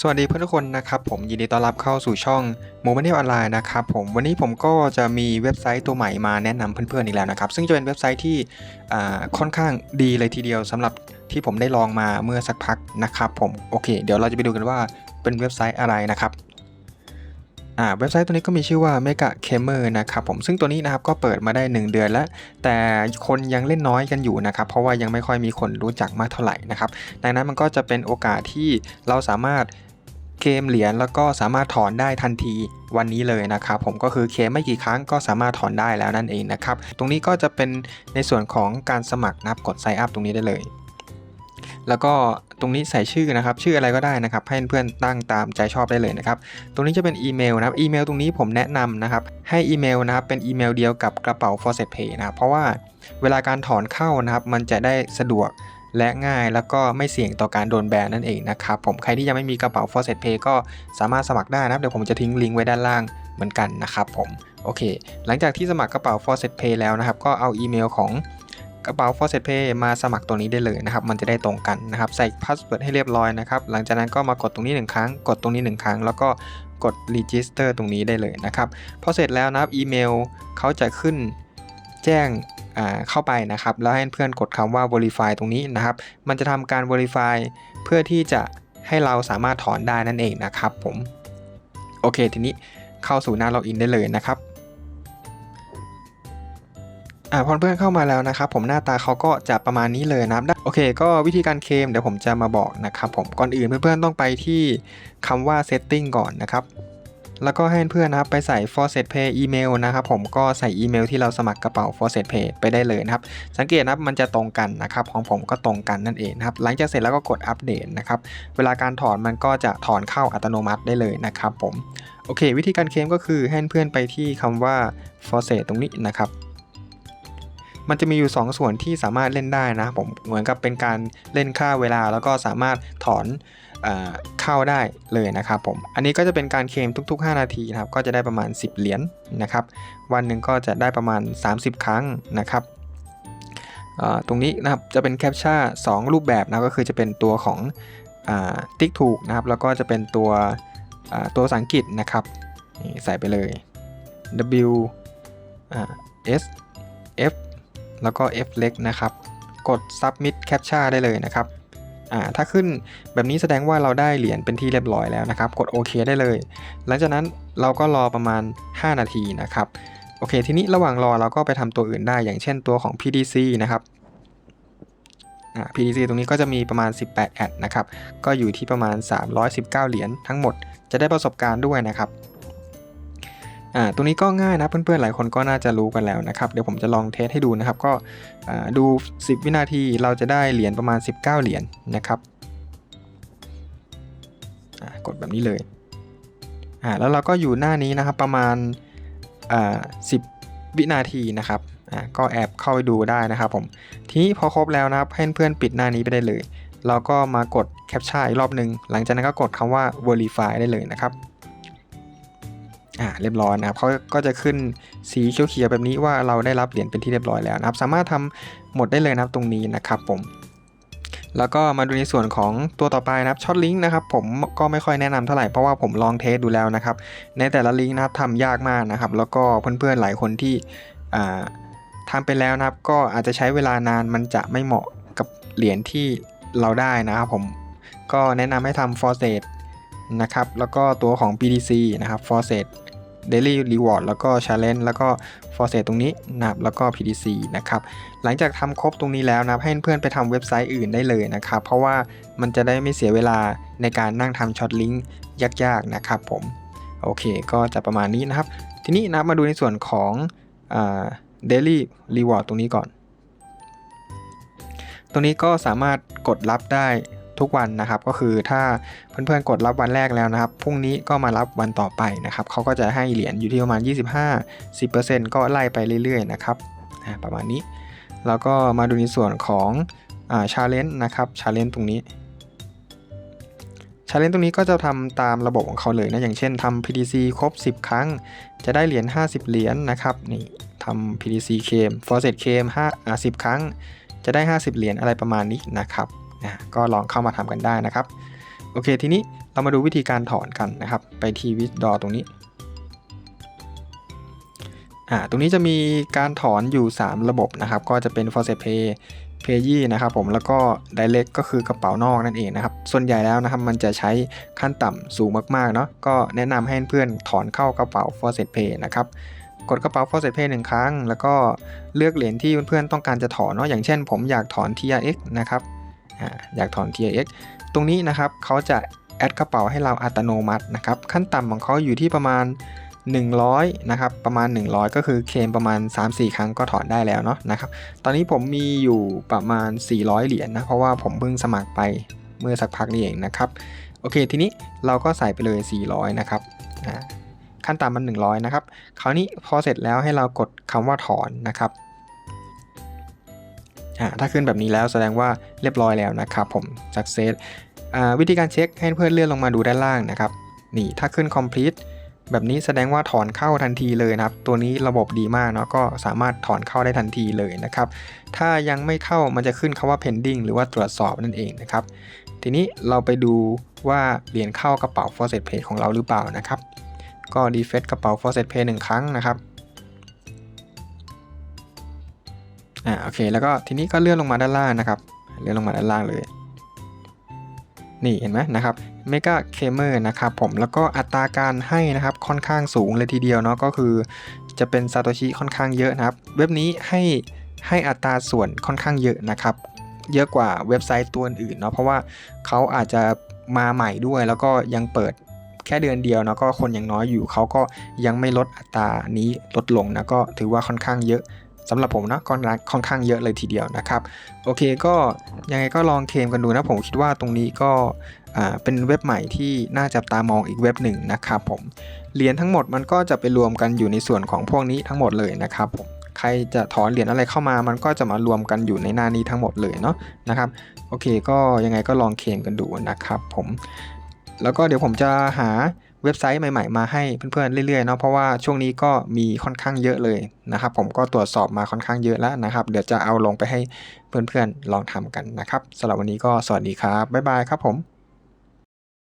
สวัสดีเพื่อนทุกคนนะครับผมยินดีต้อนรับเข้าสู่ช่องโม m ม n น a ออนไลน์นะครับผมวันนี้ผมก็จะมีเว็บไซต์ตัวใหม่มาแนะนำเพื่อนๆอีกแล้วนะครับ ซึ่งจะเป็นเว็บไซต์ที่ค่อนข้างดีเลยทีเดียวสำหรับที่ผมได้ลองมาเมื่อสักพักนะครับผมโอเค เดี๋ยวเราจะไปดูกันว่าเป็นเว็บไซต์อะไรนะครับอ่าเว็บไซต์ตัวนี้ก็มีชื่อว่า Mega Gamer นะครับผมซึ่งตัวนี้นะครับก็เปิดมาได้ 1 เดือนแล้ว แต่คนยังเล่นน้อยกันอยู่นะครับเพราะว่ายังไม่ค่อยมีคนรู้จักมากเท่าไหร่นะครับดังนั้นมันก็จะเป็นโอกาสที่เราสามารถ เคมเหรียญแล้วก็สามารถถอนได้ทันทีวันนี้เลยนะครับผมก็คือเคมไม่กี่ครั้งก็สามารถถอนได้แล้วนั่นเองนะครับตรงนี้ก็จะเป็นในส่วนของการสมัครนะครับกด sign up ตรงนี้ได้เลย แล้วก็ตรงนี้ใส่ชื่อนะครับ ชื่ออะไรก็ได้นะครับ ให้เพื่อนตั้งตามใจชอบได้เลยนะครับ ตรงนี้จะเป็นอีเมลนะครับ อีเมลตรงนี้ผมแนะนำนะครับ ให้อีเมลนะครับ เป็นอีเมลเดียวกับกระเป๋า f o r s e t Pay นะครับ เพราะว่าเวลาการถอนเข้านะครับ มันจะได้สะดวก และง่ายแล้วก็ไม่เสี่ยงต่อการโดนแบนนั่นเองนะครับผมใครที่ยังไม่มีกระเป๋า f o r s e t Pay ก็สามารถสมัครได้นะเดี๋ยวผมจะทิ้งลิงก์ไว้ด้านล่างเหมือนกันนะครับผมโอเค หลังจากที่สมัครกระเป๋า f o r s e t Pay แล้วนะครับก็เอาอีเมลของกระเป๋า f o r s e t Pay มาสมัครตัวนี้ได้เลยนะครับ มันจะได้ตรงกันนะครับ ใส่พาสเวิร์ดให้เรียบร้อยนะครับ หลังจากนั้นก็มากดตรงนี้ 1 ครั้ง กดตรงนี้ 1 ครั้ง แล้วก็กด register ตรงนี้ได้เลยนะครับ พอเสร็จแล้วนะครับ อีเมลเขาจะขึ้นแจ้ง เข้าไปนะครับ แล้วให้เพื่อนกดคำว่า verify ตรงนี้นะครับ มันจะทำการ verify เพื่อที่จะให้เราสามารถถอนได้นั่นเองนะครับผมโอเค ทีนี้เข้าสู่หน้าล็อกอินได้เลยนะครับอ่าพอเพื่อนเข้ามาแล้วนะครับผมหน้าตาเขาก็จะประมาณนี้เลยนะครับโอเค ก็วิธีการเคลมเดี๋ยวผมจะมาบอกนะครับผมก่อนอื่นเพื่อนๆต้องไปที่คำว่า setting ก่อนนะครับ แล้วก็ให้เพื่อนนะครับไปใส่ f o r s e t Pay อีเมลนะครับผมก็ใส่อีเมลที่เราสมัครกระเป๋า f o r s e t Pay ไปได้เลยนะครับ สังเกตนะครับมันจะตรงกันนะครับของผมก็ตรงกันนั่นเองนะครับหลังจากเสร็จแล้วก็กดอัปเดตนะครับเวลาการถอนมันก็จะถอนเข้าอัตโนมัติได้เลยนะครับผมโอเค วิธีการเคลมก็คือให้เพื่อนไปที่คำว่า f o r s e t ตรงนี้นะครับ มันจะมีอยู่ 2 ส่วนที่สามารถเล่นได้นะผมเหมือนกับเป็นการเล่นค่าเวลา แล้วก็สามารถถอนเข้าได้เลยนะครับผม อันนี้ก็จะเป็นการเคลมทุก ๆ 5 นาทีนะครับ ก็จะได้ประมาณ 10 เหรียญนะครับ วันหนึ่งก็จะได้ประมาณ 30 ครั้งนะครับ ตรงนี้นะครับจะเป็นแคปชั่น2รูปแบบนะก็คือจะเป็นตัวของติ๊กถูกนะครับ แล้วก็จะเป็นตัวตัวภาษาอังกฤษนะครับ ใส่ไปเลย W S F แล้วก็ F เล็กนะครับ กด submit captcha ได้เลยนะครับอ่าถ้าขึ้นแบบนี้แสดงว่าเราได้เหรียญเป็นที่เรียบร้อยแล้วนะครับ กดโอเคได้เลย หลังจากนั้นเราก็รอประมาณ 5 นาทีนะครับโอเค ทีนี้ระหว่างรอเราก็ไปทำตัวอื่นได้อย่างเช่นตัวของ PDC นะครับอ่า PDC ตรงนี้ก็จะมีประมาณ 18 แอดนะครับ ก็อยู่ที่ประมาณ 319 เหรียญทั้งหมด จะได้ประสบการณ์ด้วยนะครับ อ่าตรงนี้ก็ง่ายนะเพื่อนๆหลายคนก็น่าจะรู้กันแล้วนะครับเดี๋ยวผมจะลองเทสให้ดูนะครับก็ดู 10 วินาทีเราจะได้เหรียญประมาณ 19 เหรียญนะครับกดแบบนี้เลยอ่าแล้วเราก็อยู่หน้านี้นะครับประมาณอ่า10วินาทีนะครับอ่าก็แอบเข้าไปดูได้นะครับผมทีพอครบแล้วนะครับให้เพื่อนปิดหน้านี้ไปได้เลย เราก็มากดแคปชั่นอีกรอบหนึ่งหลังจากนั้นก็กดคำว่า verify ได้เลยนะครับ อ่าเรียบร้อยนะครับเขาก็จะขึ้นสีเขียวๆแบบนี้ว่าเราได้รับเหรียญเป็นที่เรียบร้อยแล้วนะครับ สามารถทำหมดได้เลยนะครับตรงนี้นะครับผมแล้วก็มาดูในส่วนของตัวต่อไปนะครับช็อตลิงก์นะครับผมก็ไม่ค่อยแนะนำเท่าไหร่เพราะว่าผมลองเทสดูแล้วนะครับ ในแต่ละลิงก์นะครับทำยากมากนะครับ แล้วก็เพื่อนๆหลายคนที่อ่าทำไปแล้วนะครับ ก็อาจจะใช้เวลานานมันจะไม่เหมาะกับเหรียญที่เราได้นะครับผมก็แนะนำให้ทำ f o r s e t นะครับ แล้วก็ตัวของ BDC นะครับ f o r s e t Daily Reward แล้วก็ Challenge แล้วก็ f o r s e t ตรงนี้นะครับแล้วก็ PDC นะครับ หลังจากทำครบตรงนี้แล้วนะให้เพื่อนไปทำเว็บไซต์อื่นได้เลยนะครับ เพราะว่ามันจะได้ไม่เสียเวลาในการนั่งทำช็อตลิงก์ยากๆนะครับผม โอเค ก็จะประมาณนี้นะครับ ทีนี้นะมาดูในส่วนของอ่า Daily Reward ตรงนี้ก่อน ตรงนี้ก็สามารถกดรับได้ ทุกวันนะครับ ก็คือถ้าเพื่อนๆกดรับวันแรกแล้วนะครับพรุ่งนี้ก็มารับวันต่อไปนะครับเขาก็จะให้เหรียญอยู่ที่ประมาณ 25 10%ก็ไล่ไปเรื่อยๆนะครับประมาณนี้ แล้วก็มาดูในส่วนของอ่าชาเลนจ์นะครับชาเลนจ์ตรงนี้ชาเลนจ์ตรงนี้ก็จะทำตามระบบของเขาเลยนะ อย่างเช่นทำ PDC ครบ 10 ครั้ง จะได้เหรียญ 50 เหรียญนะครับ นี่ทำ PDC เคม f o r s e t เคม5อ่า10 ครั้ง จะได้ 50 เหรียญอะไรประมาณนี้นะครับ นะก็ลองเข้ามาทำกันได้นะครับ โอเค ทีนี้เรามาดูวิธีการถอนกันนะครับ ไปที่วิดดอตรงนี้อ่าตรงนี้จะมีการถอนอยู่ 3 ระบบนะครับ ก็จะเป็น f o r c e Pay p a y นะครับผมแล้วก็ Direct ก็คือกระเป๋านอกนั่นเองนะครับ ส่วนใหญ่แล้วนะครับมันจะใช้ขั้นต่ำสูงมากๆเนาะก็แนะนำให้เพื่อนถอนเข้ากระเป๋า f o r c e Pay นะครับกดกระเป๋า f o r c e Pay หนึ่งครั้ง แล้วก็เลือกเหรียญที่เพื่อนๆต้องการจะถอนเนาะอย่างเช่น ผมอยากถอน TRX นะครับ อยากถอน TRX ตรงนี้นะครับเขาจะแอดกระเป๋าให้เราอัตโนมัตินะครับขั้นต่ำของเขาอยู่ที่ประมาณ 100นะครับประมาณ 100 ก็คือเคลมประมาณ 3-4 ครั้งก็ถอนได้แล้วเนาะนะครับตอนนี้ผมมีอยู่ประมาณ 400 เหรียญนะเพราะว่าผมเพิ่งสมัครไปเมื่อสักพักนี้เองนะครับโอเคทีนี้เราก็ใส่ไปเลย 400 นะครับขั้นต่ำมัน 100 นะครับคราวนี้พอเสร็จแล้วให้เรากดคำว่าถอนนะครับ ถ้าขึ้นแบบนี้แล้วแสดงว่าเรียบร้อยแล้วนะครับผม success วิธีการเช็คให้เพื่อนเลื่อนลงมาดูด้านล่างนะครับนี่ถ้าขึ้น complete แบบนี้แสดงว่าถอนเข้าทันทีเลยนะครับ ตัวนี้ระบบดีมากเนาะก็สามารถถอนเข้าได้ทันทีเลยนะครับ ถ้ายังไม่เข้ามันจะขึ้นคาว่า pending หรือว่าตรวจสอบนั่นเองนะครับ ทีนี้เราไปดูว่าเหรียญเข้ากระเป๋า f o r c e Pay ของเราหรือเปล่านะครับ ก็ defect กระเป๋า f o r c e Pay หนึ่งครั้งนะครับ อ่าโอเค แล้วก็ทีนี้ก็เลื่อนลงมาด้านล่างนะครับ เลื่อนลงมาด้านล่างเลย นี่เห็นไหมนะครับเมกาเคเมอร์นะครับผมแล้วก็อัตราการให้นะครับค่อนข้างสูงเลยทีเดียวเนาะก็คือ จะเป็นซาโตชิค่อนข้างเยอะนะครับ เว็บนี้ให้ให้อัตราส่วนค่อนข้างเยอะนะครับ เยอะกว่าเว็บไซต์ตัวอื่นเนาะเพราะว่าเขาอาจจะมาใหม่ด้วย แล้วก็ยังเปิดแค่เดือนเดียวเนาะก็คนยังน้อยอยู่เขาก็ยังไม่ลดอัตรานี้ลดลงนะก็ถือว่าค่อนข้างเยอะ สำหรับผมนะก็ค่อนข้างเยอะเลยทีเดียวนะครับ โอเคก็ยังไงก็ลองเคมกันดูนะผมคิดว่าตรงนี้ก็เป็นเว็บใหม่ที่น่าจับตามองอีกเว็บหนึ่งนะครับผมเหรียญทั้งหมดมันก็จะไปรวมกันอยู่ในส่วนของพวกนี้ทั้งหมดเลยนะครับผมใครจะถอนเหรียญอะไรเข้ามา มันก็จะมารวมกันอยู่ในหน้านี้ทั้งหมดเลยเนาะนะครับ โอเคก็ยังไงก็ลองเคมกันดูนะครับผม แล้วก็เดี๋ยวผมจะหา เว็บไซต์ใหม่ๆ มาให้เพื่อนๆเรื่อยๆเนาะเพราะว่าช่วงนี้ก็มีค่อนข้างเยอะเลยนะครับ ผมก็ตรวจสอบมาค่อนข้างเยอะแล้วนะครับ เดี๋ยวจะเอาลงไปให้เพื่อนๆลองทำกันนะครับสำหรับวันนี้ก็สวัสดีครับบ๊ายบายครับผม